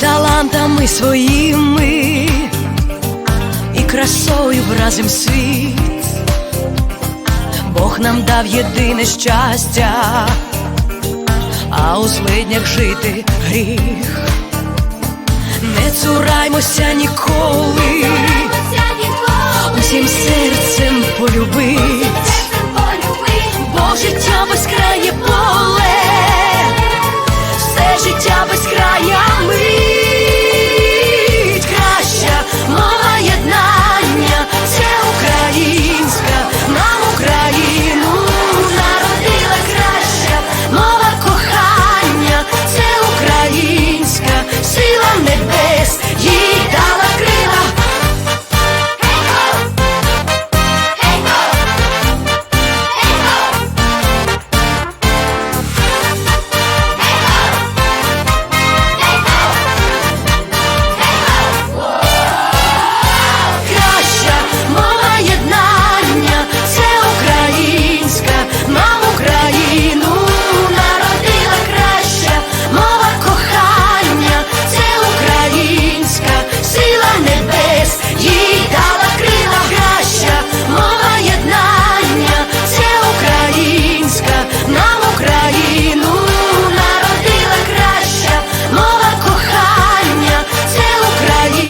талантами своїми і красою вразим світ. Бог нам дав єдине щастя, а у злиднях жити гріх. Не цураймося ніколи, усім серцем полюбить, бо життя безкрає поле, все життя безкрая ми.